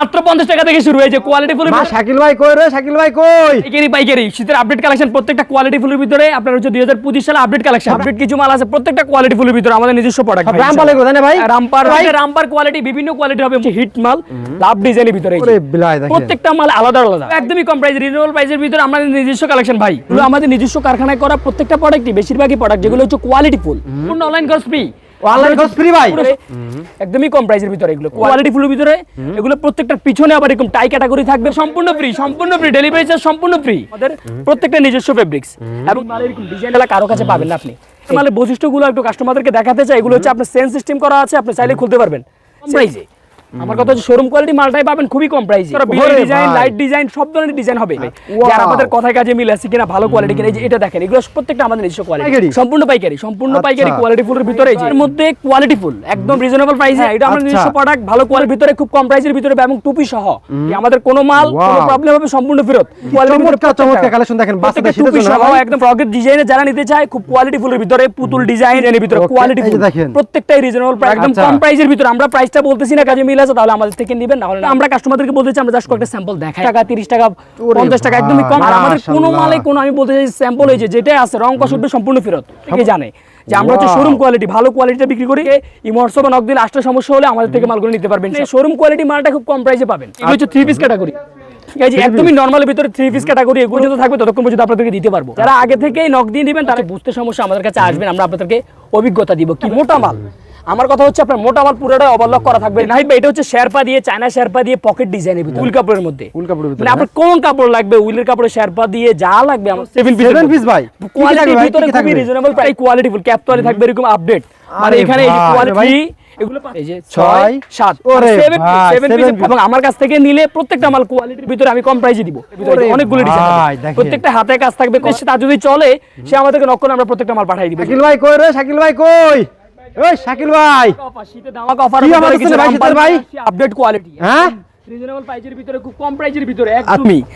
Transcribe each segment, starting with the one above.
মাত্র পঞ্চাশ টাকা থেকে শুরু হয়েছে কোয়ালিটি ফুল মা শাকিল ভাই কই রে? শাকিল ভাই কই? পাইকারি পাইকারি। শীতের আপডেট কালেকশন প্রত্যেকটা কোয়ালিটি ফুলের ভিতরে আপনার হচ্ছে দুই হাজার পঁচিশ সালে আপডেট কালেকশন আপডেট কিছু মাল আছে প্রত্যেকটা কোয়ালিটি ফুলের ভিতরে আমাদের নিজস্ব প্রোডাক্ট সব রামপালে গো, তাই ভাই? রামপার ভাই? রামপার কোয়ালিটি বিভিন্ন কোয়ালিটি হবে হিট মাল লাভ ডিজাইনের ভিতরে এই প্রত্যেকটা মাল আলাদা আলাদা। একদমই কম প্রাইস রিজনেবল প্রাইসের ভিতরে আমাদের নিজস্ব কালেকশন ভাই। আমাদের নিজস্ব কারখানায় করা প্রত্যেকটা প্রোডাক্টই বেশিরভাগই প্রোডাক্ট যেগুলো হচ্ছে quality full. Online cost free online course free ভাই। একদমই কম প্রাইসের ভিতরে এগুলো। কোয়ালিটি ফুলের ভিতরে এগুলো প্রত্যেকটার পিছনে আবার এরকম টাই ক্যাটাগরি থাকবে সম্পূর্ণ ফ্রি সম্পূর্ণ ফ্রি ডেলিভারি চার্জ সম্পূর্ণ ফ্রি আমাদের প্রত্যেকটা নিজস্ব ফেব্রিক্স এবং মালের এরকম কারও কাছে পাবেন না আপনি। বৈশিষ্ট্যগুলো একটু কাস্টমারদেরকে দেখাতে চাই এগুলো হচ্ছে আপনার সেন্স সিস্টেম করা আছে আপনি চাইলে খুলতে পারবেন। আমার কথা হচ্ছে শোরুম কোয়ালিটি মালটাই পাবেন খুবই কম প্রাইসে ডিজাইন লাইট ডিজাইন সব ধরনের ডিজাইন হবে। Wow. যারা আমাদের কথায় কাজে মিল আছে কিনা ভালো কোয়ালিটি কিনা এটা দেখেন এগুলো প্রত্যেকটা আমাদের নিজস্ব কোয়ালিটি সম্পূর্ণ পাইকারি সম্পূর্ণ আচ্ছা। পাইকারি কোয়ালিটি ফুলের ভিতরে এই এর মধ্যে কোয়ালিটি ফুল একদম রিজনেবল প্রাইসে এটা আমাদের আচ্ছা। নিজস্ব প্রোডাক্ট ভালো কোয়ালিটির ভিতরে খুব কম প্রাইসের ভিতরে এবং টুপি সহ। যে আমাদের কোনো মাল কোনো প্রবলেম হবে সম্পূর্ণ ফেরত। ভিতরে চমৎকার কালেকশন দেখেন বাচ্চাদের শীতের জন্য। একদম ফ্রকের ডিজাইনে যারা নিতে চায় খুব কোয়ালিটি ফুলের ভিতরে পুতুল ডিজাইনের ভিতরে Okay, কোয়ালিটি ফুল দেখেন। প্রত্যেকটাই রিজনেবল প্রাইস একদম আচ্ছা। কম প্রাইসের ভিতরে আমরা প্রাইসটা বলতেছি না কাজে মিল আছে তাহলে আমাদের থেকে নেবেন না। হলে আমরা কাস্টমারদেরকে বলতে চাই আমরা জাস্ট কয়েকটা স্যাম্পল দেখাই। টাকা 30 টাকা 50 টাকা একদমই কম আর আমাদের কোনো মালে কোনো আমি বলতে চাই স্যাম্পল হয়েছে যেটাই আছে রং কষ উঠবে সম্পূর্ণ ফেরত। থেকে জানে? যে আমরা হচ্ছে শোরুম কোয়ালিটি ভালো কোয়ালিটিটা বিক্রি করি ইমর্স বা নক দিলে আসতে সমস্যা হলে আমাদের থেকে মালগুলো নিতে পারবেন। শোরুম কোয়ালিটি মালটা খুব কম প্রাইসে পাবেন। এগুলো হচ্ছে থ্রি পিস ক্যাটাগরি এই যে একদমই নর্মালের ভিতরে থ্রি পিস ক্যাটাগরি এগুলো যত থাকবে ততক্ষণ পর্যন্ত আপনাদেরকে দিতে পারব। যারা আগে থেকেই নক দিয়ে দিবেন তারা বুঝতে সমস্যা আমাদের কাছে আসবেন আমরা আপনাদেরকে অভিজ্ঞতা দিব কি মোটা মাল। আমার কথা হচ্ছে আপনার মোটা মাল পুরোটাই ওভারলক করা থাকবে। নাহিদ ভাই এটা হচ্ছে শেরপা দিয়ে চায়না শেরপা দিয়ে পকেট ডিজাইনের ভিতরে। উল কাপড়ের মধ্যে। উল কাপড়ের ভিতরে, মানে আপনার কোন কাপড় লাগবে? উলের কাপড়ে শেরপা দিয়ে যা লাগবে আমার সেভেন পিস Seven piece ভাই? কি কি কোয়ালিটির ভিতরে খুবই রিজনেবল প্রাইস কোয়ালিটি ফুল ক্যাপতোয়ালি থাকবে এরকম আপডেট মানে এখানে এই কোয়ালিটি এগুলো এই যে ওরে সেভেন সেভেন পিস। এবং আমার কাছ থেকে নিলে প্রত্যেকটা মাল কোয়ালিটির ভিতরে আমি কম প্রাইসে দিব। অনেকগুলো ডিজাইন প্রত্যেকটা হাতে কাজ থাকবে। সে তার যদি চলে সে আমাদেরকে নক করে আমরা প্রত্যেকটা মাল পাঠিয়ে দিব। শাকিল ভাই কই রে? শাকিল ভাই কই? ওই শাকিল ভাই। শীতে দামাক অফার কি ভাই শীতের ভাই? আপডেট কোয়ালিটি হ্যাঁ? রিজনেবল ভিতরে খুব কম ভিতরে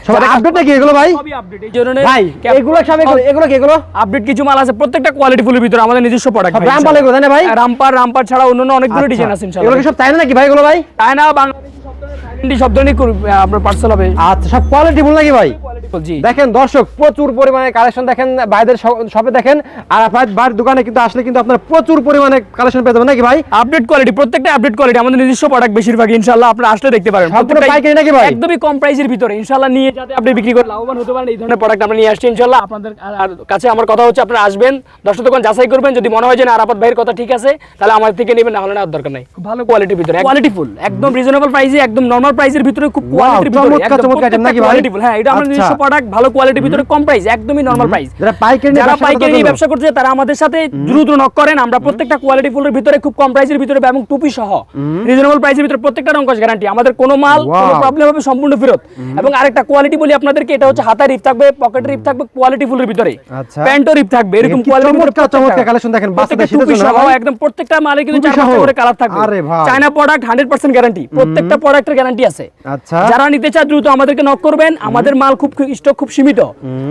সব আপডেট নাকি এগুলো ভাই? সবই আপডেট এই জন্য ভাই এগুলো সব এগুলো এগুলো কি এগুলো? আপডেট কিছু মাল আছে প্রত্যেকটা কোয়ালিটি ফুলের ভিতরে আমাদের নিজস্ব প্রোডাক্ট সব রামপালে তাই না ভাই? রামপার রামপার ছাড়া অন্যান্য অনেকগুলো আচ্ছা। ডিজাইন আছে এগুলো সব তাই না নাকি ভাই এগুলো ভাই? চায়না বাংলাদেশি সব ধরনের সব ধরনের আপনার পার্সেল হবে। আচ্ছা সব কোয়ালিটি বল নাকি ভাই? দেখেন দর্শক প্রচুর পরিমাণে কালেকশন দেখেন ভাইদের শপে দেখেন আর আপনার ভাইয়ের দোকানে কিন্তু আসলে কিন্তু আপনারা প্রচুর পরিমাণে কালেকশন পেয়ে যাবেন নাকি ভাই? আপডেট কোয়ালিটি প্রত্যেকটা আপডেট কোয়ালিটি আমাদের নিজস্ব প্রোডাক্ট বেশিরভাগ ইনশাআল্লাহ আপনারা আসলে দেখতে পারেন। সম্পূর্ণ পাইকারি নাকি ভাই? একদমই কম প্রাইসের ভিতরে। ইনশাআল্লাহ নিয়ে যাতে আপনি বিক্রি করে লাভবান হতে পারেন এই ধরনের প্রোডাক্ট আমরা নিয়ে আসছি ইনশাআল্লাহ। আপনাদের আর- আর কাছে আমার কথা হচ্ছে আপনারা আসবেন দশটা দোকান যাচাই করবেন যদি মনে হয় যে না আরাফাত ভাইয়ের কথা ঠিক আছে তাহলে আমাদের থেকে নেবেন না হলে নেওয়ার দরকার নাই। খুব ভালো কোয়ালিটির ভিতরে কোয়ালিটি ফুল একদম রিজনেবল প্রাইসে একদম নরমাল প্রাইসের ভিতরে খুব কোয়ালিটির চমৎকার, চমৎকার item নাকি ভাই? কোয়ালিটি ফুল হ্যাঁ এটা আমাদের আচ্ছা। নিজস্ব প্রোডাক্ট ভালো কোয়ালিটির ভিতরে কম প্রাইস একদমই নরমাল প্রাইস যারা পাইকারি যারা পাইকারি করতে নিয়ে চান, ব্যবসা করতে তারা আমাদের সাথে দ্রুত নক করেন। আমরা প্রত্যেকটা কোয়ালিটি ফুলের ভিতরে খুব কম প্রাইসের ভিতরে এবং টুপি সহ। রিজনেবল প্রাইসের ভিতরে প্রত্যেকটা গ্যারান্টি আমাদের কোনো মাল কোনো প্রবলেম হবে সম্পূর্ণ ফেরত। এবং আরেকটা কোয়ালিটি বলি আপনাদেরকে এটা হচ্ছে হাতা রিপ থাকবে পকেট রিপ থাকবে কোয়ালিটি ফুলের ভিতরে। আচ্ছা। প্যান্টও রিপ থাকবে এরকম কোয়ালিটি চমৎকার, চমৎকার collection দেখেন, বাচ্চাদের শীতের জন্য, একদম প্রত্যেকটা মালে কিন্তু চার পাঁচটা? করে কালার থাকবে। চায়না প্রোডাক্ট 100% গ্যারান্টি প্রত্যেকটা প্রোডাক্টের গ্যারান্টি আছে। আচ্ছা। যারা নিতে চায় দ্রুত আমাদেরকে নক করবেন। আমাদের মাল খুব স্টক খুব সীমিত।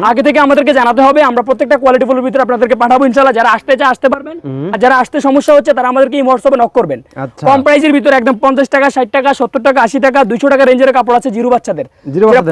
আগে থেকে আমাদেরকে জানাতে হবে আমরা প্রত্যেকটা কোয়ালিটি ফুলের ভিতরে আপনাদেরকে পাঠাবো ইনশাআল্লাহ। যারা আসতে চায় আসতে পারবেন। আর যারা আসতে সমস্যা হচ্ছে তারা আমাদেরকে এই হোয়াটসঅ্যাপে নক করবেন। আচ্ছা। কম প্রাইসের ভিতরে একদম পঞ্চাশ টাকা ষাট টাকা সত্তর টাকা আশি টাকা দুইশো টাকা রেঞ্জের কাপড় আছে জিরো বাচ্চাদের।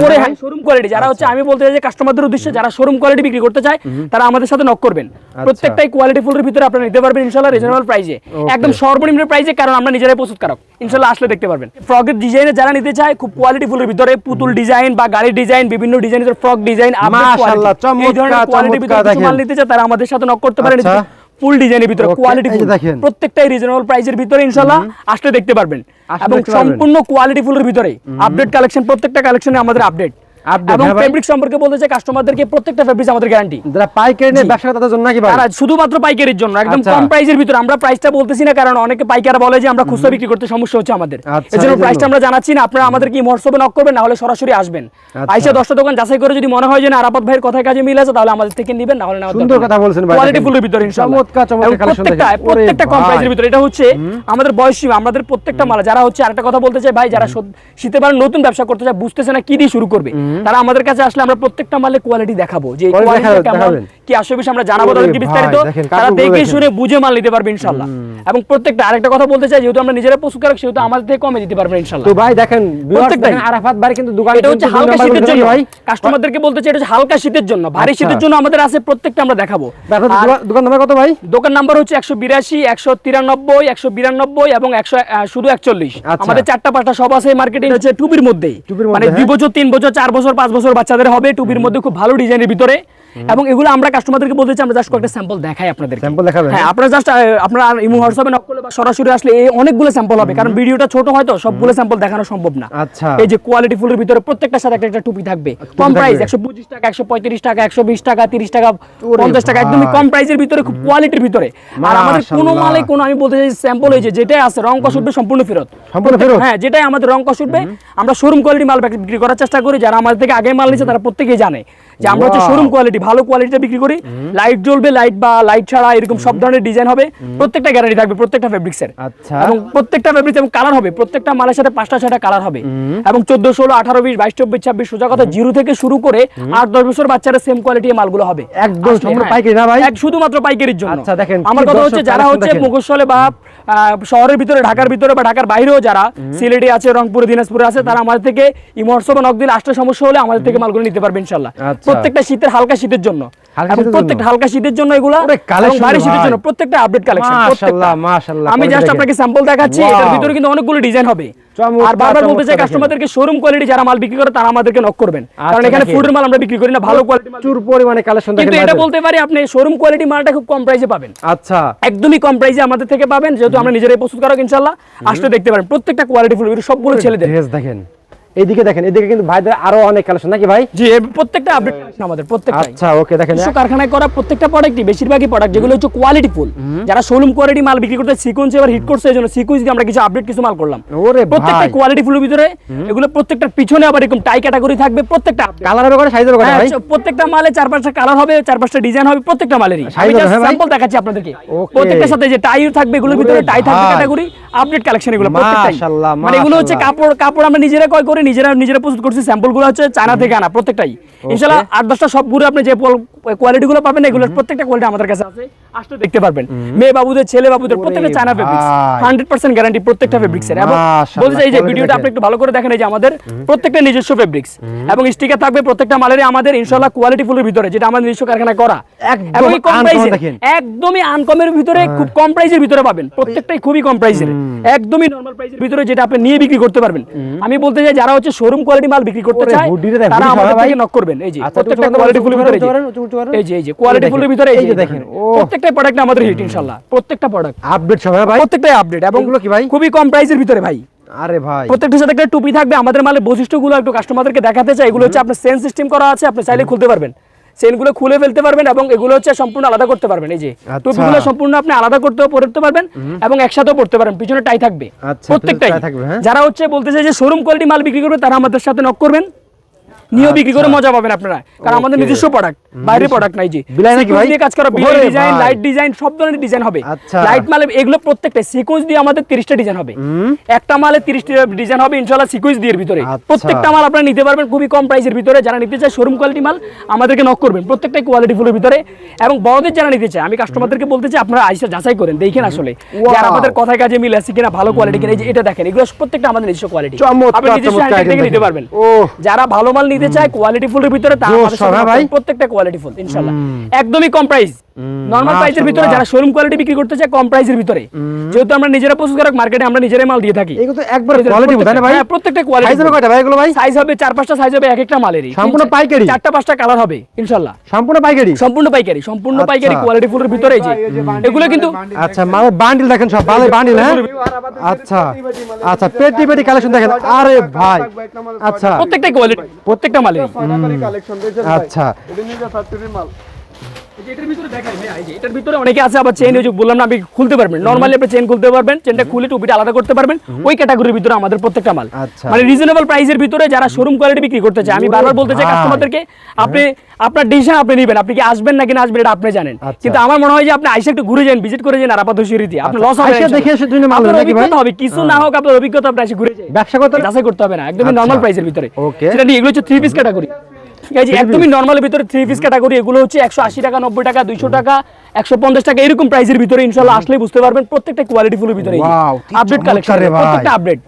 পরে হ্যাঁ? হ্যাঁ শোরুম কোয়ালিটি যারা হচ্ছে আমি বলতে চাই যে কাস্টমারদের উদ্দেশ্যে যারা শোরুম কোয়ালিটি বিক্রি করতে চায় তারা আমাদের সাথে নক করবেন। প্রত্যেকটাই কোয়ালিটি ফুলের ভিতরে আপনারা নিতে পারবেন ইনশাআল্লাহ রিজনেবল প্রাইসে একদম সর্বনিম্ন প্রাইসে কারণ আমরা নিজেরাই প্রস্তুতকারক। ইনশাআল্লাহ আসলে দেখতে পারবেন। ফ্রকের ডিজাইনে যারা নিতে চায় খুব কোয়ালিটি ফুলের ভিতরে পুতুল ডিজাইন বা গাড়ির ডিজাইন বিভিন্ন ডিজাইনের ফ্রক ডিজাইন মাশাআল্লাহ, এই ধরনের কোয়ালিটির ভিতরে মাল নিতে চায় তারা আমাদের সাথে নক করতে পারেন। আচ্ছা। ফুল ডিজাইনের ভিতরে কোয়ালিটি ফুল। দেখেন। প্রত্যেকটাই রিজনেবল প্রাইসের ভিতরে ইনশাআল্লাহ আসলে দেখতে পারবেন। এবং সম্পূর্ণ কোয়ালিটি ফুলের ভিতরে। আপডেট কালেকশন প্রত্যেকটা কালেকশনে আমাদের আপডেট এবং হ্যাঁ ফেব্রিক সম্পর্কে বলতে চাই কাস্টমারদেরকে প্রত্যেকটা ফেব্রিক আমাদের গ্যারান্টি যারা পাইকারি নিয়ে ব্যবসা তাদের জন্য নাকি তারা শুধুমাত্র পাইকারির জন্য একদম আচ্ছা। কম প্রাইসের ভিতরে। আমরা প্রাইসটা বলতেছি না কারণ অনেকে পাইকারা বলে যে আমরা খুচরা বিক্রি করতে সমস্যা হচ্ছে আমাদের। আচ্ছা, এজন্য প্রাইসটা আমরা জানাচ্ছি না আপনারা আমাদের কি হোয়াটসঅ্যাপে নক করবেন না হলে সরাসরি আসবেন। আচ্ছা। আইসা দশটা দোকান যাচাই করে যদি মনে হয় যে না আরাফাত ভাইয়ের কথায় কাজে মিল আছে তাহলে আমাদের থেকে নেবেন না হলে না সুন্দর কথা বলছেন ভাই, কোয়ালিটি ফুলের ভিতরে ইনশাআল্লাহ। চমৎকার, চমৎকার এবং collection প্রত্যেকটা দেখেন। প্রত্যেকটা কম প্রাইসের ভিতরে। এটা হচ্ছে আমাদের বয়স আমাদের প্রত্যেকটা মাল। যারা হচ্ছে আরেকটা কথা বলতে চাই ভাই যারা শীতে নতুন ব্যবসা করতে চায় বুঝতেছে না কি দিয়ে শুরু করবে। তারা আমাদের কাছে আসলে আমরা প্রত্যেকটা মালে কোয়ালিটি দেখাবো যে কি আসবে আমরা জানাব তাদেরকে বিস্তারিত? তারা দেখে শুনে বুঝে মাল নিতে পারবে ইনশাল্লাহ এবং প্রত্যেকটা আরেকটা কথা বলতে চাই যেহেতু আমরা নিজেরা প্রস্তুতকারক সেহেতু আমাদের থেকে কমে দিতে পারবেন ইনশাল্লাহ তো ভাই দেখেন। দেখেন, আরাফাত ভাই কিন্তু দোকান এটা হচ্ছে হালকা শীতের জন্য। ভাই। কাস্টমারদেরকে বলতে চাই এটা হচ্ছে হালকা শীতের জন্য ভারী আচ্ছা। শীতের জন্য আমাদের আছে প্রত্যেকটা আমরা দেখাবো। দোকান- নাম্বার কত ভাই? দোকান নাম্বার হচ্ছে একশো বিরাশি একশো তিরানব্বই একশো বিরানব্বই এবং একশো শুধু একচল্লিশ। আচ্ছা। আমাদের চারটা পাঁচটা সব আছে মার্কেটিং হচ্ছে টুবির মধ্যেই। মানে দুই হ্যাঁ। বছর তিন বছর চার বছর পাঁচ বছর বাচ্চাদের হবে টুবির মধ্যে খুব ভালো ডিজাইনের ভিতরে। এবং এগুলো আমরা কাস্টমারদেরকে বলতে চাই আমরা জাস্ট কয়েকটা স্যাম্পল দেখাই আপনাদের Sample দেখাবেন, হ্যাঁ আপনারা জাস্ট আপনারা ইমো হোয়াটসঅ্যাপে নক করলে বা সরাসরি আসলে এই অনেকগুলো স্যাম্পল হবে কারণ ভিডিওটা ছোট হয়তো সবগুলো স্যাম্পল দেখানো সম্ভব না। আচ্ছা। এই যে কোয়ালিটি ফুলের ভিতরে প্রত্যেকটার সাথে একটা একটা টুপি থাকবে। কম প্রাইস একশো পঁচিশ টাকা একশো পঁয়ত্রিশ টাকা একশো বিশ টাকা তিরিশ টাকা ওরে পঞ্চাশ টাকা একদমই কম প্রাইসের ভিতরে খুব কোয়ালিটির ভিতরে। আর আমাদের কোনো। মালে কোনো আমি বলতে চাই স্যাম্পল এই যে যেটাই আছে রং কষ উঠবে সম্পূর্ণ ফেরত। সম্পূর্ণ ফেরত? হ্যাঁ যেটাই আমাদের রং কষ উঠবে আমরা শোরুম কোয়ালিটি মাল বিক্রি করার চেষ্টা করি যারা আমাদের থেকে আগে মাল নিচ্ছে তারা প্রত্যেকেই জানে। যে আমরা হচ্ছে শোরুম কোয়ালিটি ভালো কোয়ালিটিতে বিক্রি করি। লাইট জ্বলবে লাইট বা লাইট ছাড়া এরকম সব ধরনের ডিজাইন হবে। প্রত্যেকটা গ্যারান্টি থাকবে প্রত্যেকটা ফেব্রিক্সের আচ্ছা। এবং প্রত্যেকটা ফেব্রিক্স এবং কালার হবে প্রত্যেকটা মালের সাথে পাঁচটা ছয়টা কালার হবে এবং চোদ্দ ষোলো আঠারো বিশ বাইশ চব্বিশ ছাব্বিশ সোজা কথা জিরো থেকে শুরু করে আট দশ বছর বাচ্চারা সেম কোয়ালিটি মালগুলো হবে। একদম সম্পূর্ণ হ্যাঁ। পাইকারি না ভাই? শুধুমাত্র পাইকারির জন্য। আচ্ছা, দেখেন, আমার কথা হচ্ছে যারা হচ্ছে দেখেন। বা শহরের ভিতরে ঢাকার ভিতরে বা ঢাকার বাইরেও যারা সিলেটে আছে রংপুরে দিনাজপুরে আছে তারা আমাদের থেকে ইমর্সব নক দিলে আসতে সমস্যা হলে আমাদের থেকে মালগুলো নিতে পারবে ইনশাল্লাহ। আচ্ছা। প্রত্যেকটা শীতের হালকা শীতের জন্য। প্রত্যেকটা হালকা শীতের জন্য এগুলা ভারী শীতের জন্য প্রত্যেকটা আপডেট কালেকশন আমি জাস্ট আপনাকে স্যাম্পল দেখাচ্ছি এটার ভিতরে কিন্তু অনেকগুলো ডিজাইন হবে। আর বারবার বলতে চাই কাস্টমারদেরকে শোরুম কোয়ালিটি যারা মাল বিক্রি করে তারা আমাদেরকে নক করবেন। কারণ আচ্ছা, এখানে ফুডের মাল আমরা বিক্রি করি না ভালো কোয়ালিটি প্রচুর পরিমাণে কালেকশন কিন্তু এটা বলতে পারি আপনি শোরুম কোয়ালিটি মালটা খুব কম প্রাইসে পাবেন। আচ্ছা। একদমই কম প্রাইসে আমাদের থেকে পাবেন যেহেতু আমরা নিজেরাই প্রস্তুত করা ইনশাল্লাহ। আসলে দেখতে পারেন প্রত্যেকটা কোয়ালিটি ফুল সবগুলো ছেলেদের। দেখেন। এইদিকে দেখেন এদিকে কিন্তু ভাইদের আরও অনেক কালেকশন নাকি ভাই? জি প্রত্যেকটা আপডেট আমাদের প্রত্যেকটাই। আচ্ছা ওকে দেখেন নিজস্ব কারখানায় করা প্রত্যেকটা প্রোডাক্টই বেশিরভাগই প্রোডাক্ট যেগুলো হচ্ছে কোয়ালিটি ফুল যারা শোরুম কোয়ালিটি মাল বিক্রি করতে সিকোয়েন্স এবার হিট করছে এই জন্য সিকোয়েন্স দিয়ে আমরা কিছু আপডেট কিছু মাল করলাম। ওরে প্রত্যেকটা কোয়ালিটি ফুলের ভিতরে এগুলো প্রত্যেকটার পিছনে আবার এরকম টাই ক্যাটাগরি থাকবে প্রত্যেকটা। কালারের ব্যাপারে সাইজের ব্যাপারে হ্যাঁ, ভাই? প্রত্যেকটা মালে চার পাঁচটা কালার হবে চার পাঁচটা ডিজাইন হবে প্রত্যেকটা মালেরই। আমি হবে, জাস্ট হ্যাঁ স্যাম্পল দেখাচ্ছি আপনাদেরকে. প্রত্যেকটার সাথে যে টাই থাকবে এগুলোর ভিতরে টাই থাকবে ক্যাটাগরি আপডেট কালেকশন এগুলো প্রত্যেকটাই। মাশাআল্লাহ, মানে এগুলো হচ্ছে কাপড় কাপড় আমরা নিজেরা ক্রয় করে নিজেরা নিজেরা প্রস্তুত করছি স্যাম্পলগুলো হচ্ছে চায়না থেকে আনা প্রত্যেকটাই। ইনশাআল্লাহ আট দশটা সব ঘুরে আপনি যে কোয়ালিটি গুলো পাবেন এগুলোর প্রত্যেকটা কোয়ালিটি আমাদের কাছে আছে আসলে দেখতে পারবেন। মেয়ে বাবুদের ছেলে বাবুদের প্রত্যেকটা China fabrics hundred percent guarantee প্রত্যেকটা ফেব্রিক্স এর এবং বলতে চাই যে ভিডিওটা আপনি একটু ভালো করে দেখেন এই যে আমাদের প্রত্যেকটা নিজস্ব ফেব্রিক্স এবং স্টিকার থাকবে প্রত্যেকটা মালেরই আমাদের ইনশাআল্লাহ কোয়ালিটি ফুলের ভিতরে যেটা আমাদের নিজস্ব কারখানায় করা। এবং কম প্রাইসে একদমই আনকমের ভিতরে খুব কম প্রাইসের ভিতরে পাবেন। প্রত্যেকটাই খুবই কম প্রাইসের একদমই নরমাল প্রাইসের ভিতরে যেটা আপনি নিয়ে বিক্রি করতে পারবেন। আমি বলতে চাই যারা হচ্ছে শোরুম কোয়ালিটি মাল বিক্রি করতে চায় তারা আমাদের থেকে নক করবেন। এই যে আচ্ছা, প্রত্যেকটা কোয়ালিটি ফুলের ভিতরে এই যে। এই যে কোয়ালিটি ফুলের ভিতরে এই যে দেখেন। দেখেন, প্রত্যেকটা প্রোডাক্ট আমাদের হিট ইনশাআল্লাহ প্রত্যেকটা প্রোডাক্ট আপডেট সবাই ভাই। প্রত্যেকটাই আপডেট এবং এগুলো কি ভাই? খুবই কম প্রাইসের ভিতরে ভাই। আরে ভাই। প্রত্যেকটা সাথে একটা টুপি থাকবে আমাদের মালের বৈশিষ্ট্যগুলো একটু কাস্টমারদেরকে দেখাতে চাই এগুলো হচ্ছে আপনার সেন্স সিস্টেম করা আছে আপনি চাইলে খুলতে পারবেন। সেনগুলো খুলে ফেলতে পারবেন এবং এগুলো হচ্ছে সম্পূর্ণ আলাদা করতে পারবেন এই যে আচ্ছা। টুপিগুলো সম্পূর্ণ আপনি আলাদা করতেও পরতে পারবেন এবং একসাথেও পড়তে পারবেন পিছনে টাই থাকবে আচ্ছা, প্রত্যেকটাই থাকবে, হ্যাঁ। যারা হচ্ছে বলতে চাই যে শোরুম কোয়ালিটি মাল বিক্রি করবে তারা আমাদের সাথে নক করবেন নিয়েও বিক্রি করে মজা পাবেন আপনারা। কারণ আমাদের আচ্ছা। নিজস্ব প্রোডাক্ট বাইরের প্রোডাক্ট নাই যে? দিয়ে কাজ করা বিলাই ডিজাইন লাইট ডিজাইন সব ধরনের ডিজাইন হবে। আচ্ছা। লাইট মালে এগুলো প্রত্যেকটা সিকোয়েন্স দিয়ে আমাদের 30টা ডিজাইন হবে। একটা মালে 30টা ডিজাইন হবে ইনশাআল্লাহ সিকোয়েন্স দিয়ে ভিতরে। আচ্ছা। প্রত্যেকটা মাল আপনারা নিতে পারবেন খুবই কম প্রাইসের ভিতরে। যারা নিতে চায় শোরুম কোয়ালিটি মাল আমাদেরকে নক করবেন প্রত্যেকটাই কোয়ালিটি ফুলের ভিতরে। এবং বড়দের যারা নিতে চায় আমি কাস্টমারদেরকে বলতে চাই আপনারা আইসা যাচাই করেন দেখেন আসলে। যারা আমাদের কথায় কাজে মিল আছে কিনা ভালো কোয়ালিটি কিনা এই যে এটা দেখেন এগুলো প্রত্যেকটা আমাদের নিজস্ব কোয়ালিটি আপনি নিজস্ব নিতে পারবেন। যারা ভালো মাল নিতে চায় কোয়ালিটি ফুলের ভিতরে। প্রত্যেকটা কোয়ালিটি ফুল ইনশাআল্লাহ একদমই কম প্রাইস নরমাল প্রাইসের ভিতরে যারা শোরুম কোয়ালিটি বিক্রি করতে চায় কম প্রাইসের ভিতরে। যেহেতু আমরা নিজেরা প্রস্তুতকারক মার্কেটে আমরা নিজেরাই মাল দিয়ে থাকি। এগুলো তো একবার কোয়ালিটি তাই না ভাই। হ্যাঁ, প্রত্যেকটা কোয়ালিটি সাইজ হবে কয়টা ভাই এগুলো ভাই? সাইজ হবে চার পাঁচটা সাইজ হবে এক একটা মালেরই। সম্পূর্ণ পাইকারি? চারটা পাঁচটা কালার হবে ইনশাআল্লাহ সম্পূর্ণ পাইকারি? সম্পূর্ণ পাইকারি সম্পূর্ণ আচ্ছা। পাইকারি কোয়ালিটি ফুলের ভিতরে এই যে। এগুলো কিন্তু আচ্ছা মানে বান্ডিল দেখেন সব ভালো বান্ডিল হ্যাঁ? আচ্ছা। আচ্ছা পেটি পেটি কালেকশন দেখেন। আরে ভাই। আচ্ছা। প্রত্যেকটা কোয়ালিটি প্রত্যেকটা কালেকশন আচ্ছা। এটার ভিতরে দেখাই ভাই, এটার ভিতরে অনেকে আছে আবার চেন যে বললাম না আপনি খুলতে পারবেন। নরমালি আপনি চেন খুলতে পারবেন চেনটা খুলে টুপিটা আলাদা করতে পারবেন। ওই ক্যাটাগরির ভিতরে আমাদের প্রত্যেকটা মাল। আচ্ছা। মানে রিজনেবল প্রাইসের ভিতরে যারা শোরুম কোয়ালিটি বিক্রি করতে চায় আমি বারবার বলতে চাই কাস্টমারদেরকে আপনি আপনার ডিসিশন আপনি নেবেন আপনি কি আসবেন নাকি না আসবেন এটা আপনি জানেন। আচ্ছা। কিন্তু আমার মনে হয় যে আপনি আইসা একটু ঘুরে যান ভিজিট করে যান লস হবে আচ্ছা। আইসা না দেখে এসে দুই মাল নাকি ভাই? অভিজ্ঞতা হবে কিছু না হোক আপনার অভিজ্ঞতা আপনি এসে ঘুরে যান। ব্যবসা করতে যাচাই করতে হবে না একদমই। নর্মাল প্রাইসের ভিতরে। Okay. সেটা নিয়ে এগুলো হচ্ছে থ্রি পিস ক্যাটাগরি এই যে একদমই নর্মালের ভিতরে থ্রি পিস ক্যাটাগরি এগুলো হচ্ছে একশো আশি টাকা নব্বই টাকা দুইশো টাকা একশো পঞ্চাশ টাকা এরকম প্রাইসের ভিতরে ইনশাল্লাহ আসলেই বুঝতে পারবেন প্রত্যেকটা কোয়ালিটি ফুলের ভিতরে। আপডেট কালেকশন প্রত্যেকটা আপডেট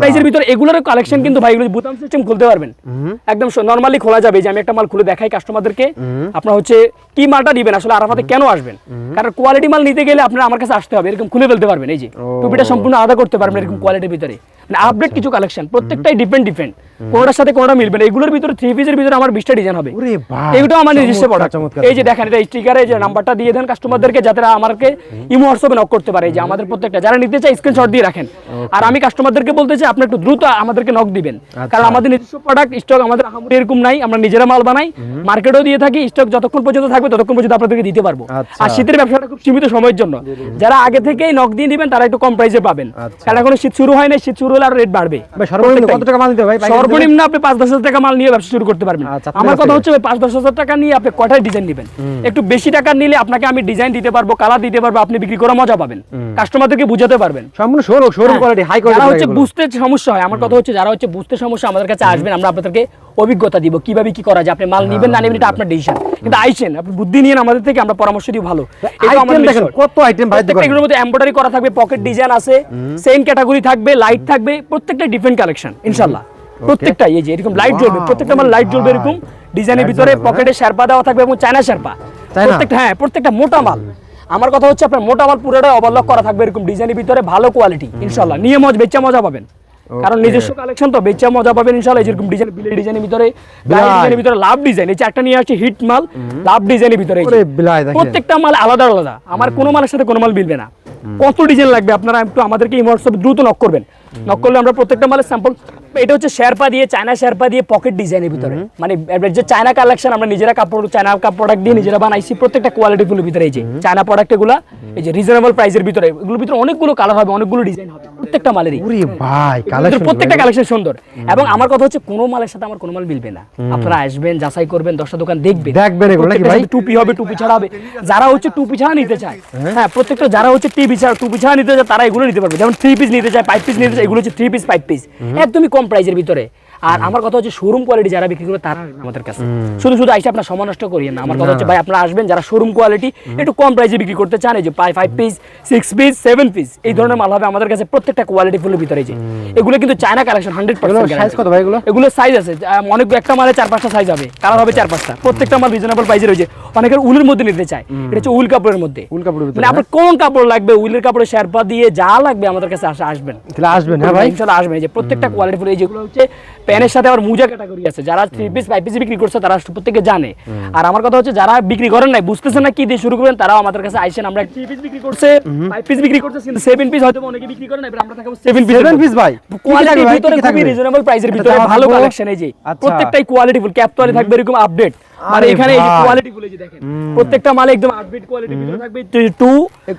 প্রাইসের ভিতরে এগুলোর কালেকশন কিন্তু ভাই এগুলো বুতাম সিস্টেম খুলতে পারবেন। একদম নরমালি খোলা যাবে যে আমি একটা মাল খুলে দেখাই কাস্টমারদেরকে আপনার হচ্ছে কি মালটা দিবেন আসলে আরাফাতে কেন আসবেন? কারণ কোয়ালিটি মাল নিতে গেলে আপনার আমার কাছে আসতে হবে এরকম খুলে ফেলতে পারবেন এই যে। টুপিটা সম্পূর্ণ আলাদা করতে পারবেন এরকম কোয়ালিটির ভিতরে। মানে আপডেট কিছু কালেকশন প্রত্যেকটাই ডিপেন্ড ডিপেন্ড কোনটার সাথে কোনটা মিলবে না এগুলোর ভিতরে থ্রি পিসের ভিতরে আমার বিশটা ডিজাইন হবে। এইটাও আমার নিজস্ব প্রোডাক্ট এই যে দেখেন এটা স্টিকারে যে নাম্বারটা দিয়ে দেন কাস্টমারদেরকে যাতে আমাকে ইমো হোয়াটসঅ্যাপে নক করতে পারে। যে আমাদের প্রত্যেকটা যারা নিতে চায় স্ক্রিনশট দিয়ে রাখেন। আর আমি কাস্টমারদেরকে বলতে চাই আপনি একটু দ্রুত আমাদেরকে নক দিবেন। আচ্ছা। কারণ আমাদের নিজস্ব প্রোডাক্ট স্টক আমাদের এরকম নাই আমরা নিজেরা মাল বানাই মার্কেটেও দিয়ে থাকি স্টক যতক্ষণ পর্যন্ত থাকবে ততক্ষণ পর্যন্ত আপনাদেরকে দিতে পারব। আচ্ছা। আর শীতের ব্যবসাটা খুব সীমিত সময়ের জন্য। যারা আগে থেকেই নক দিয়ে দিবেন তারা একটু কম প্রাইসে পাবেন। আচ্ছা। কারণ এখন শীত শুরু হয় না শীত শুরু হলে আর রেট বাড়বে। সর্বনিম্ন কত টাকা মাল দিতে ভাই? সর্বনিম্ন আপনি পাঁচ দশ হাজার টাকা মাল নিয়ে ব্যবসা শুরু করতে পারবেন। আচ্ছা, আমার কথা হচ্ছে পাঁচ দশ হাজার টাকা নিয়ে আপনি কয়টায় ডিজাইন নেবেন? একটু বেশি টাকা নিলে আপনাকে আমি ডিজাইন দিতে পারব কালার দিতে পারব আপনি বিক্রি করে মজা পাবেন। কাস্টমারদেরকে বুঝাতে পারবেন। সম্পূর্ণ শোরুম শোরুম কোয়ালিটি হাই হ্যাঁ। কোয়ালিটি হচ্ছে বুঝতে সমস্যা হয় আমার কথা হচ্ছে যারা হচ্ছে বুঝতে সমস্যা আমাদের কাছে আসবেন আমরা আপনাদেরকে অভিজ্ঞতা দিব কীভাবে কি করা যায় আপনি মাল নিবেন না নেবেন এটা আপনার ডিসিশন কিন্তু আইছেন আপনি বুদ্ধি নিয়ে আমাদের থেকে আমরা পরামর্শ দিই ভালো। আইটেম দেখেন কত আইটেম ভাই প্রত্যেকটা দোকানে এগুলোর মধ্যে এমব্রয়ডারি করা থাকবে পকেট ডিজাইন আছে সেম ক্যাটাগরি থাকবে লাইট থাকবে প্রত্যেকটা ডিফারেন্ট কালেকশন ইনশাআল্লাহ। প্রত্যেকটাই এই যে এরকম লাইট জ্বলবে প্রত্যেকটা মাল লাইট জ্বলবে এরকম। ডিজাইনের ভিতরে পকেটে শেরপা দেওয়া থাকবে এবং চায়না শেরপা। প্রত্যেকটা হ্যাঁ প্রত্যেকটা মোটা মাল। আমার কথা হচ্ছে আপনার মোটা মাল পুরোটাই ওভারলক করা থাকবে এরকম ডিজাইনের ভিতরে ভালো কোয়ালিটি ইনশাআল্লাহ। নিয়ে মজ বেচা মজা পাবেন। কারণ নিজস্ব কালেকশন তো বেচা মজা পাবেন ইনশাআল্লাহ এই যেরকম ডিজাইন বিলের ডিজাইনের ভিতরে। ডিজাইনের ভিতরে লাভ ডিজাইন এই চারটা নিয়ে আসছে হিট মাল লাভ ডিজাইনের ভিতরে। প্রত্যেকটা মাল আলাদা আলাদা। আমার কোনো মালের সাথে কোনো মাল মিলবে না। কত ডিজাইন লাগবে? আপনারা একটু আমাদেরকে এই হোয়াটসঅ্যাপে দ্রুত নক করবেন। নক করলে আমরা প্রত্যেকটা মালের স্যাম্পল এটা হচ্ছে শেরপা দিয়ে চায়না শেরপা দিয়ে পকেট ডিজাইনের ভিতরে। মানে যে চায়না কালেকশন আমরা নিজেরা কাপড় চায়না প্রোডাক্ট দিয়ে নিজেরা বানাইছি প্রত্যেকটা কোয়ালিটি গুলোর ভিতরে এই যে চায়না প্রোডাক্ট এগুলো এই যে রিজনেবল প্রাইসের ভিতরে এগুলোর ভিতরে অনেকগুলো কালার হবে অনেকগুলো ডিজাইন হবে প্রত্যেকটা মালেরই। ওরে ভাই কালেকশন প্রত্যেকটা কালেকশন সুন্দর। এবং আমার কথা হচ্ছে কোনো মালের সাথে আমার কোনো মাল মিলবে না। আপনারা আসবেন যাচাই করবেন দশটা দোকান দেখবেন। দেখবেন এগুলো নাকি ভাই? টুপি হবে টুপি ছাড়া হবে। যারা হচ্ছে টুপি ছাড়া নিতে চায় হ্যাঁ। প্রত্যেকটা যারা হচ্ছে টিভি ছাড়া টুপি ছাড়া নিতে চায় তারা এগুলো নিতে পারবে। যেমন থ্রি পিস নিতে চায় ফাইভ পিস নিতে চায় এগুলো হচ্ছে থ্রি পিস ফাইভ পিস একদমই কম প্রাইসের ভিতরে। আর আমার কথা হচ্ছে শোরুম কোয়ালিটি যারা বিক্রি করে তারা আমাদের কাছে। শুধু শুধু আইসা আপনার সময় নষ্ট করিয়েন না। আমার কথা হচ্ছে ভাই আপনারা আসবেন যারা শোরুম কোয়ালিটি একটু কম প্রাইসে বিক্রি করতে চান এই যে five piece six piece seven piece এই ধরনের মাল হবে আমাদের কাছে প্রত্যেকটা কোয়ালিটি ফুলের ভিতরে যে। এগুলো কিন্তু চায়না কালেকশন হান্ড্রেড এগুলো সাইজ কত ভাই এগুলো? এগুলো সাইজ আছে। অনেক একটা মালে চার পাঁচটা সাইজ হবে। কালার হবে চার পাঁচটা। প্রত্যেকটা মাল রিজনেবল প্রাইসে রয়েছে অনেকের উলের মধ্যে নিতে চায়। এটা হচ্ছে উল কাপড়ের মধ্যে। উল কাপড়ের ভিতরে, মানে আপনার কোন কাপড় লাগবে উলের কাপড়ে শেরপা দিয়ে যা লাগবে আমাদের কাছে আসবেন। তাহলে আসবেন হ্যাঁ ভাই। ইনশাআল্লাহ আসবেন। এই যে প্রত্যেকটা কোয়ালিটি ফুল এই যেগুলো হচ্ছে প্যানের সাথে আবার মুজা ক্যাটাগরি আছে। যারা থ্রি পিস ফাইভ পিস বিক্রি করছে তারা প্রত্যেকে জানে। আর আমার কথা হচ্ছে যারা বিক্রি করেন নাই বুঝতেছেন না কি দিয়ে শুরু করবেন তারাও আমাদের কাছে আইসেন আমরা থ্রি পিস বিক্রি করছে ফাইভ পিস বিক্রি করছে কিন্তু সেভেন পিস হয়তো অনেকে বিক্রি করেন এবার আমরা থাকব সেভেন পিস সেভেন পিস ভাই। কি কি কোয়ালিটির ভিতরে খুবই থাকবে? রিজনেবল প্রাইসের ভিতরে ভালো কালেকশন এই যে। আচ্ছা। প্রত্যেকটাই কোয়ালিটি ফুল ক্যাপ তোয়ালে থাকবে এরকম আপডেট আর এখানে এই যে কোয়ালিটি গুলো যে দেখেন। প্রত্যেকটা মালে একদম আপডেট কোয়ালিটির ভিতরে থাকবে। 2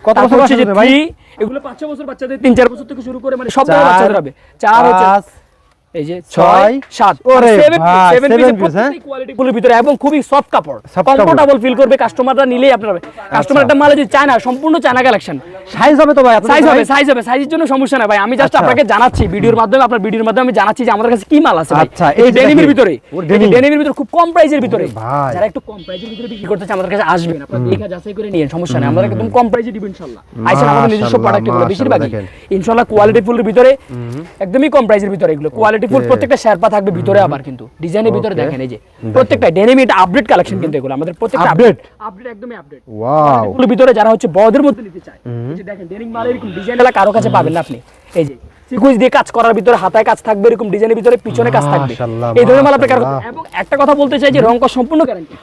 কত বছর হচ্ছে ভাই? এগুলো 5 বছর বাচ্চাদের 3 4 বছর থেকে শুরু করে মানে সব চার, বাচ্চাদের হবে। চার হচ্ছে পাঁচ, এই যে 6 7 ওরে সেভেন ভাই, সেভেন seven পিস হ্যাঁ? কোয়ালিটি ভিতরে এবং খুবই সফট কাপড়। কমফোর্টেবল ফিল করবে কাস্টমাররা নিলেই আপনারা কাস্টমার একটা মালে যদি চায় সম্পূর্ণ চায়না কালেকশন সাইজ হবে তো ভাই সাইজ হবে সাইজ হবে সাইজের জন্য সমস্যা নাই ভাই। আমি জাস্ট আচ্ছা। আপনাকে জানাচ্ছি ভিডিওর মাধ্যমে আপনার ভিডিওর মাধ্যমে আমি জানাচ্ছি যে আমাদের কাছে কি মাল আছে আচ্ছা, এই এই ডেনিমের ভিতরে ডেনিমের ভিতরে খুব কম প্রাইসের ভিতরে। যারা একটু কম প্রাইসের ভিতরে বিক্রি করতে চায় আমাদের কাছে আসবেন। আপনারা দেখা যাচাই করে নিয়েন সমস্যা নেই। আমরা একদম কম প্রাইসে দিব ইনশাআল্লাহ আইসেন আমাদের নিজস্ব মাশাআল্লাহ, বেশিরভাগই। ইনশাআল্লাহ কোয়ালিটি ফুলের ভিতরে একদমই কম প্রাইসের ভিতরে এগুলো। কোয়ালিটি ফুল প্রত্যেকটা শেরপা থাকবে ভিতরে আবার কিন্তু। ডিজাইনের ভিতরে দেখেন এই যে। প্রত্যেকটা ডেনিম এটা আপডেট কালেকশন কিন্তু এগুলো। আমাদের প্রত্যেকটা আপডেট আপডেট একদমই আপডেট ওয়াও এগুলো ভিতরে যারা হচ্ছে বড়দের মধ্যে নিতে চায়। এই যে দেখেন ডেনিম মালের এরকম ডিজাইন কারও কাছে পাবেন না আপনি। এই যে সিকুইজ দিয়ে কাজ করার ভিতরে হাতায় কাজ থাকবে এরকম ডিজাইনের ভিতরে পিছনে কাজ থাকবে। এই ধরনের মাল আপনি কারও এবং একটা কথা বলতে চাই যে রং কস সম্পূর্ণ গ্যারান্টি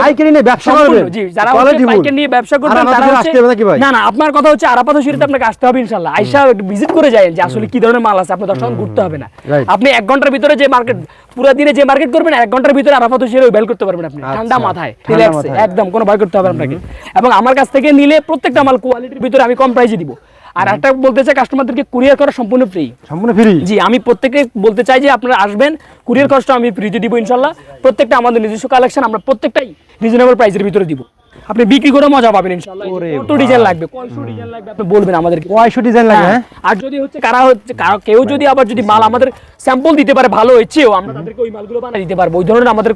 পাইকারি নিয়ে ব্যবসা করবেন, জি যারা quality হচ্ছে full। পাইকারি নিয়ে ব্যবসা করবেন তারা আসতে হবে নাকি ভাই? না না আপনার কথা হচ্ছে আরাপাত শরীরে আপনাকে আসতে হবে ইনশাআল্লাহ আইসা ভিজিট করে যায় যে আসলে কি ধরনের মাল আছে আপনি দশ ঘুরতে হবে না। আপনি এক ঘণ্টার ভিতরে যে মার্কেট পুরো দিনে যে মার্কেট করবেন এক ঘণ্টার ভিতরে আরাফাত শরীরে বেল করতে পারবেন আপনি। আচ্ছা, ঠান্ডা মাথায় রিল্যাক্স একদম কোনো ভয় করতে হবে আপনাকে। এবং আমার কাছ থেকে নিলে প্রত্যেকটা মাল কোয়ালিটির ভিতরে আমি কম প্রাইসে দিব। আর একটা বলতে চাই কাস্টমারদেরকে কুরিয়ার করা সম্পূর্ণ ফ্রি সম্পূর্ণ ফ্রি জি আমি প্রত্যেককে বলতে চাই যে আপনারা আসবেন কুরিয়ার খরচটা আমি ফ্রিতে দিব ইনশাল্লাহ। প্রত্যেকটা আমাদের নিজস্ব কালেকশন আমরা প্রত্যেকটাই রিজনেবল প্রাইসের ভিতরে দিব। আপনি বিক্রি করে মজা পাবেন ইনশাল্লাহ ওরে কত ডিজাইন লাগবে? কয়শো ডিজাইন লাগবে? আপনি বলবেন আমাদেরকে। কয়শো ডিজাইন লাগে হ্যাঁ, হ্যাঁ? আর যদি হচ্ছে কারা হচ্ছে কেউ যদি আবার যদি মাল আমাদের স্যাম্পল দিতে পারে ভালো হচ্ছেও আমরা তাদেরকে ওই মালগুলো বানিয়ে দিতে পারব। ওই ধরনের আমাদের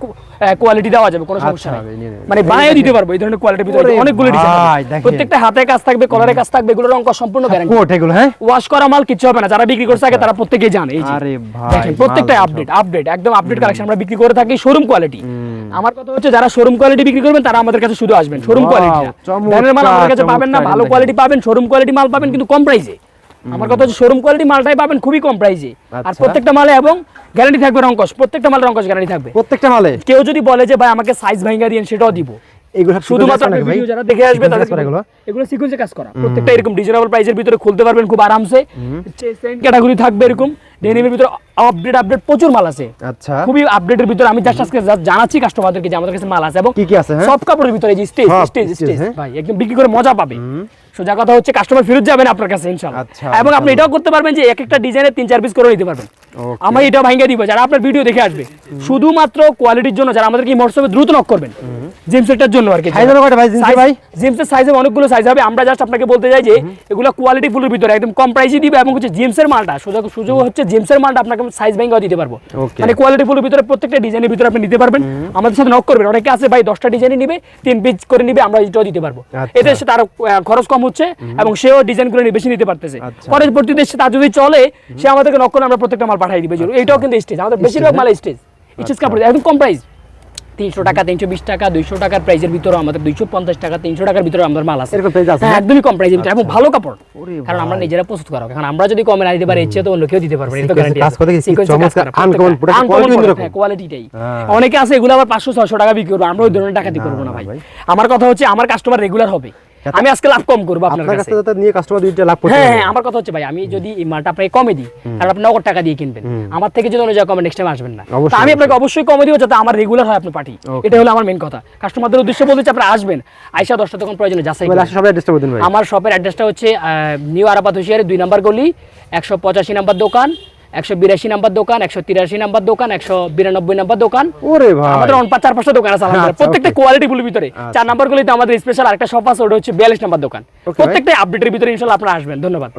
কোয়ালিটি দেওয়া যাবে কোনো সমস্যা আচ্ছা, নেই নিয়ে নেন। মানে বানিয়ে দিতে পারব এই ধরনের কোয়ালিটির ভিতরে অনেকগুলো ডিজাইন প্রত্যেকটা হাতে কাজ থাকবে কলারে কাজ থাকবে এগুলোর অঙ্ক সম্পূর্ণ গ্যারান্টি কোট এগুলো হ্যাঁ? ওয়াশ করা মাল কিছু হবে না। যারা বিক্রি করছে আগে তারা প্রত্যেকেই জানে এই যে। দেখেন আপডেট আপডেট একদম আপডেট কালেকশন আমরা বিক্রি করে থাকি শোরুম কোয়ালিটি আমার কথা হচ্ছে যারা শোরুম কোয়ালিটি বিক্রি করবেন তারা আমাদের কাছে শুধু আসবেন। শোরুম কোয়ালিটি ব্র্যান্ডের মাল আমাদের কাছে পাবেন না ভালো কোয়ালিটি পাবেন শোরুম কোয়ালিটি মাল পাবেন কিন্তু কম প্রাইসে আমার কথা হচ্ছে শোরুম কোয়ালিটি মালটাই পাবেন খুবই কম প্রাইসে আর আচ্ছা। প্রত্যেকটা মালে এবং গ্যারান্টি থাকবে রঙ্কশ প্রত্যেকটা মালের রঙ্কশ গ্যারান্টি থাকবে। প্রত্যেকটা মালে? কেউ যদি বলে যে ভাই আমাকে সাইজ ভাঙা দিন সেটাও দিব। এগুলো শুধুমাত্র? ভিডিও যারা দেখে আসবে তাদের এগুলো? এগুলো? সিকোয়েন্সে কাজ করা। প্রত্যেকটা এরকম রিজনেবল প্রাইসের ভিতরে খুলতে পারবেন খুব আরামসে। সেন্ট ক্যাটাগরি থাকবে এরকম। ডেনিমের ভিতরে আপডেট আপডেট প্রচুর মাল আছে। আচ্ছা। খুবই আপডেটের ভিতরে আমি জাস্ট আজকে জানাচ্ছি কাস্টমারদেরকে যে আমাদের কাছে মাল আছে এবং কি কি আছে, হ্যাঁ? সব কাপড়ের ভিতরে যে স্টেজ স্টেজ স্টেজ? ভাই একদম বিক্রি করে মজা পাবে। সোজা কথা হচ্ছে কাস্টমার ফেরত যাবেন আপনার কাছে ইনশাআল্লাহ। আচ্ছা, এবং আপনি এটাও করতে পারবেন যে এক একটা তিন চার পিস করে নিতে পারবেন। আমি এটা ভাঙ্গা দিব যারা আপনার ভিডিও দেখে আসবে। শুধুমাত্র কোয়ালিটির জন্য যারা আমাদেরকে হোয়াটসঅ্যাপে দ্রুত নক করবেন। জিম সেটটার জন্য আর কি। Size হবে ভাই, ভাই? জিমসের সাইজে অনেকগুলো সাইজ হবে। আমরা জাস্ট আপনাকে বলতে চাই যে এগুলো কোয়ালিটি ফুলের ভিতরে একদম কম প্রাইসে দিবে এবং হচ্ছে জিমসের মালটা। সুযোগ সুযোগ হচ্ছে জিমসের মালটা আপনাকে সাইজ ব্যাঙ্গাও দিতে পারব। মানে কোয়ালিটি ফুলের ভিতরে প্রত্যেকটা ডিজাইনের ভিতরে আপনি নিতে পারবেন। আমাদের সাথে নক করবেন। অনেকে আছে ভাই দশটা ডিজাইনই নিবে তিন পিস করে নিবে আমরা এটাও দিতে পারব। আচ্ছা। এতে সে তার খরচ কম হচ্ছে এবং সেও ডিজাইন করে নিয়ে বেশি নিতে পারতেছে। আচ্ছা। পরবর্তীতে সে তার যদি চলে সে আমাদেরকে নক করে আমরা প্রত্যেকটা মাল পাঠিয়ে দিবে। এটাও কিন্তু স্টেজ আমাদের বেশিরভাগ মাল স্টেজ স্টেজ কাপড় একদম কম প্রাইস তিনশো টাকা তিনশো বিশ টাকা দুইশো টাকার প্রাইজের ভিতরে আমাদের দুইশো পঞ্চাশ টাকা তিনশো টাকার ভিতরে আমাদের মাল আছে? হ্যাঁ একদমই কম প্রাইজের ভিতরে এবং ভালো কাপড় কারণ আমরা নিজেরা প্রস্তুত করা কারণ আমরা যদি কমে না দিতে পারি ইচ্ছে তো অন্য কেউ দিতে পারবে না, এটা তো Sequence guarantee কাজ আছে। করে কি Sequence কাজ চমৎকার, করা, uncommon, প্রত্যেকটা- product quality uncommon অন্যরকম। হ্যাঁ, কোয়ালিটিটাই হ্যাঁ। অনেকে আছে এগুলো আবার পাঁচশো ছশো টাকা বিক্রি করব আমরা ওই ধরনের টাকা দিয়ে করব না ভাই। আমার কথা হচ্ছে আমার কাস্টমার রেগুলার হবে আমি আজকে লাভ কম করব আপনার কাছে। যাতে নিয়ে কাস্টমার দুইটা লাভ করতে হ্যাঁ হ্যাঁ আমার কথা হচ্ছে ভাই আমি যদি এই মালটা আপনাকে কমে দিই আর আপনি নগদ টাকা দিয়ে কিনবেন। আমার থেকে যদি অনুযায়ী কমে নেক্সট টাইম আসবেন না। তো আমি আপনাকে অবশ্যই। কমে দিব যাতে আমার রেগুলার হয় আপনি পার্টি এটা হলো আমার মেন কথা। কাস্টমারদের উদ্দেশ্যে বলতে আপনারা আসবেন। আইসা দশটা তখন প্রয়োজনে যাচাই আমার শপের অ্যাড্রেসটা হচ্ছে নিউ আরাবাদ হুশিয়ারি দুই নাম্বার গলি একশো পঁচাশি নাম্বার দোকান একশো বিরাশি নাম্বার দোকান একশো তিরাশি নাম্বার দোকান একশো বিরানব্বই নাম্বার দোকান। ওরে ভাই। আমাদের চার পাঁচটা দোকান আছে আচ্ছা, প্রত্যেকটা কোয়ালিটি গুলোর ভিতরে। চার নাম্বার আমাদের স্পেশাল একটা শপ আছে ওটা হচ্ছে বিয়াল্লিশ নাম্বার দোকান। প্রত্যেকটা আপডেটের ভিতরে ইনশাল্লাহ আপনারা আসবেন। ধন্যবাদ।